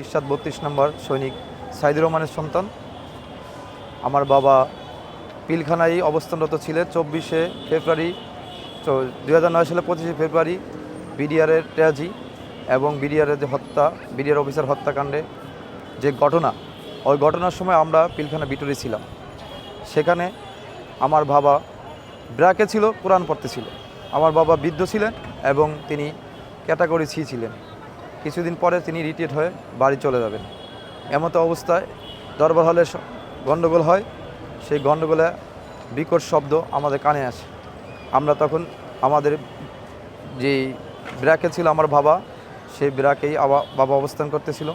বত্রিশ সাত বত্রিশ নম্বর সৈনিক সাইদুর রহমানের সন্তান। আমার বাবা পিলখানায় অবস্থানরত ছিলেন চব্বিশে ফেব্রুয়ারি দুই হাজার নয় সালে পঁচিশে ফেব্রুয়ারি বিডিআরের ট্র্যাজি এবং বিডিআরের যে হত্যা, বিডিআর অফিসার হত্যাকাণ্ডে যে ঘটনা, ওই ঘটনার সময় আমরা পিলখানা বিটুরি ছিলাম। সেখানে আমার বাবা ব্র্যাকে ছিল, কোরআন পড়তে ছিল। আমার বাবা বৃদ্ধ ছিলেন এবং তিনি ক্যাটাগরি সি ছিলেন। কিছুদিন পরে তিনি রিটায়ার্ড হয়ে বাড়ি চলে যাবেন। এমতো অবস্থায় দরবার হলে গণ্ডগোল হয়, সেই গণ্ডগোলে বিকট শব্দ আমাদের কানে আসে। আমরা তখন আমাদের যে ব্র্যাকে ছিল আমার বাবা, সেই ব্র্যাকেই বাবা অবস্থান করতেছিল।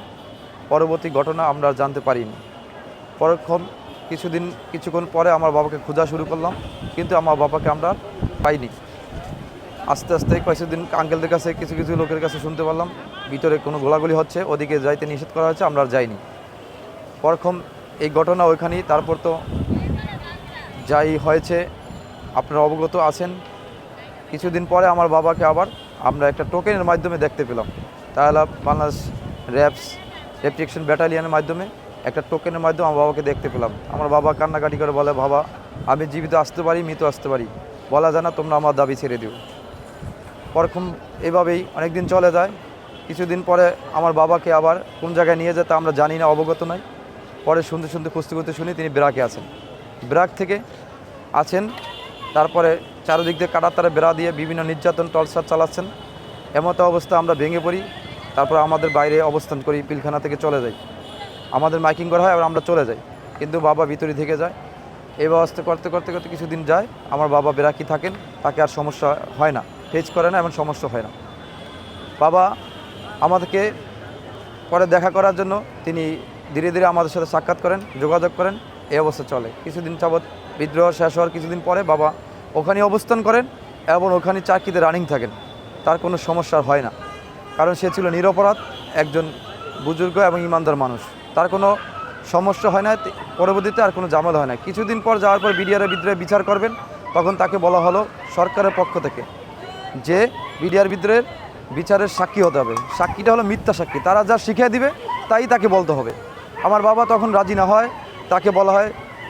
পরবর্তী ঘটনা আমরা জানতে পারিনি। পরক্ষণ কিছুদিন, কিছুক্ষণ পরে আমার বাবাকে খোঁজা শুরু করলাম, কিন্তু আমার বাবাকে আমরা পাইনি। আস্তে আস্তে কিছুদিন আঙ্কেলদের কাছে, কিছু কিছু লোকের কাছে শুনতে পারলাম, ভিতরে কোনো গোলাগুলি হচ্ছে, ওদিকে যাইতে নিষেধ করা হয়েছে, আমরা আর যাইনি। পরক্ষণ এই ঘটনা ওইখানেই, তারপর তো যাই হয়েছে, আপনারা অবগত আছেন। কিছুদিন পরে আমার বাবাকে আবার আমরা একটা টোকেনের মাধ্যমে দেখতে পেলাম। তাহলে বাংলাদেশ র্যাপস রেপ্রিকশন ব্যাটালিয়ানের মাধ্যমে একটা টোকেনের মাধ্যমে আমার বাবাকে দেখতে পেলাম। আমার বাবা কান্নাকাটি করে বলে, বাবা, আমি জীবিত আসতে পারি, মৃত আসতে পারি। বলা যায় না, তোমরা আমার দাবি ছেড়ে দিও। পরক্ষণ এভাবেই অনেক দিন চলে যায়। কিছুদিন পরে আমার বাবাকে আবার কোন জায়গায় নিয়ে যেতে আমরা জানি না, অবগত নয় পরে শুনতে শুনতে খুঁজতে খুঁজতে শুনি তিনি ব্রাকে আছেন। ব্রাক থেকে আছেন, তারপরে চারিদিক দিয়ে কাটার তারে বেড়া দিয়ে বিভিন্ন নির্যাতন টর্চার চালাচ্ছেন। এমতো অবস্থা আমরা ভেঙে পড়ি, তারপর আমাদের বাইরে অবস্থান করি, পিলখানা থেকে চলে যাই। আমাদের মাইকিং করা হয় আর আমরা চলে যাই। কিন্তু বাবা ভিতরে থেকে যায়। এই ব্যবস্থা করতে করতে করতে কিছুদিন যায়। আমার বাবা বেরাকি থাকেন, তাকে আর সমস্যা হয় না। ফেজ করে না, এমন সমস্যা হয় না। বাবা আমাদেরকে পরে দেখা করার জন্য তিনি ধীরে ধীরে আমাদের সাথে সাক্ষাৎ করেন, যোগাযোগ করেন, এই অবস্থা চলে। কিছুদিন যাবৎ বিদ্রোহ শেষ হওয়ার কিছুদিন পরে বাবা ওখানে অবস্থান করেন এবং ওখানে চাকরিতে রানিং থাকেন। তার কোনো সমস্যা হয় না। কারণ সে ছিল নিরপরাধ, একজন বুজুর্গ এবং ইমানদার মানুষ। তার কোনো সমস্যা হয় না পরবর্তীতে আর কোনো ঝামেলা হয় না। কিছুদিন পর যাওয়ার পর বিডিআরের বিদ্রোহে বিচার করবেন, তখন তাকে বলা হলো সরকারের পক্ষ থেকে। যে বিডিআর বিদ্রোহের বিচারের সাক্ষী হতে হবে। সাক্ষীটা হলো মিথ্যা সাক্ষী। তারা যা শিখিয়ে দিবে, তাই তাকে বলতে হবে। আমার বাবা তখন রাজি না হয়, তাকে বলা হয়,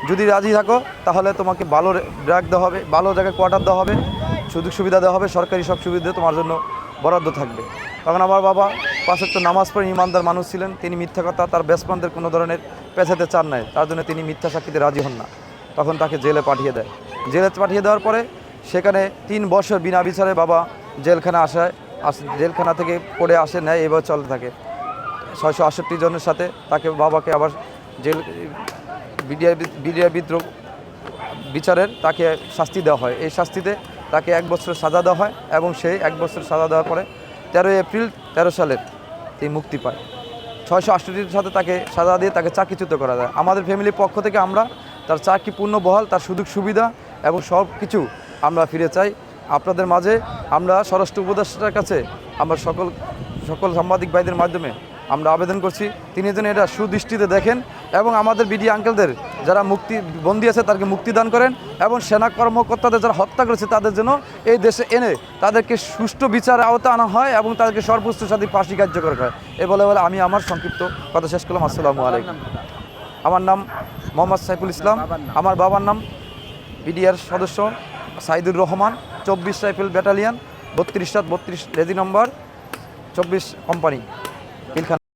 যদি রাজি থাকো, তাহলে তোমাকে ভালো ব্র্যাক দেওয়া হবে, ভালো জায়গায় কোয়ার্টার দেওয়া হবে, সুযোগ সুবিধা দেওয়া হবে, সরকারি সব সুবিধা তোমার জন্য বরাদ্দ থাকবে। তখন আমার বাবা পাঁচক তো নামাজ পড়ে ইমানদার মানুষ ছিলেন, তিনি মিথ্যা কথা তার বেসপনদের কোনো ধরনের পেছাতে চান নাই। তার জন্য তিনি মিথ্যা সাক্ষীতে রাজি হন না। তখন তাকে জেলে পাঠিয়ে দেয়। জেলে পাঠিয়ে দেওয়ার পরে সেখানে তিন বছর বিনা বিচারে বাবা জেলখানা আসায়, আস জেলখানা থেকে পড়ে আসে নেয় এবার চলতে থাকে। ছয়শো আটষট্টি জনের সাথে তাকে বাবাকে আবার জেল বিডিআর বিডিআর বিদ্রোহ বিচারের তাকে শাস্তি দেওয়া হয়। এই শাস্তিতে তাকে এক বছর সাজা দেওয়া হয় এবং সেই এক বছর সাজা দেওয়ার পরে তেরোই এপ্রিল তেরো সালের তিনি মুক্তি পায়। ছয়শো আটষট্টির সাথে তাকে সাজা দিয়ে তাকে চাকরিচ্যুত করা যায়। আমাদের ফ্যামিলির পক্ষ থেকে আমরা তার চাকরি পূর্ণ বহাল, তার সুযোগ সুবিধা এবং সব কিছু আমরা ফিরে চাই। আপনাদের মাঝে আমরা স্বরাষ্ট্র উপদেষ্টার কাছে আমরা সকল সকল সাংবাদিক ভাইদের মাধ্যমে আমরা আবেদন করছি। তিনি যেন এটা সুদৃষ্টিতে দেখেন এবং আমাদের বিডি আঙ্কেলদের যারা মুক্তি বন্দী আছে তাদেরকে মুক্তি দান করেন এবং সেনা কর্মকর্তাদের যারা হত্যা করেছে তাদের জন্য এই দেশে এনে তাদেরকে সুষ্ঠু বিচারের আওতা আনা হয় এবং তাদেরকে সর্বোচ্চ সাথে ফাঁসি কার্যকর হয়। এ বলে বলে আমি আমার সংক্ষিপ্ত কথা শেষ করলাম। আসসালামু আলাইকুম। আমার নাম মোহাম্মদ সাইফুল ইসলাম। আমার বাবার নাম বিডিআর সদস্য। সাইদুর রহমান চব্বিশ রাইফেল ব্যাটালিয়ান বত্রিশ সাত বত্রিশ রেজি নম্বর চব্বিশ কোম্পানি।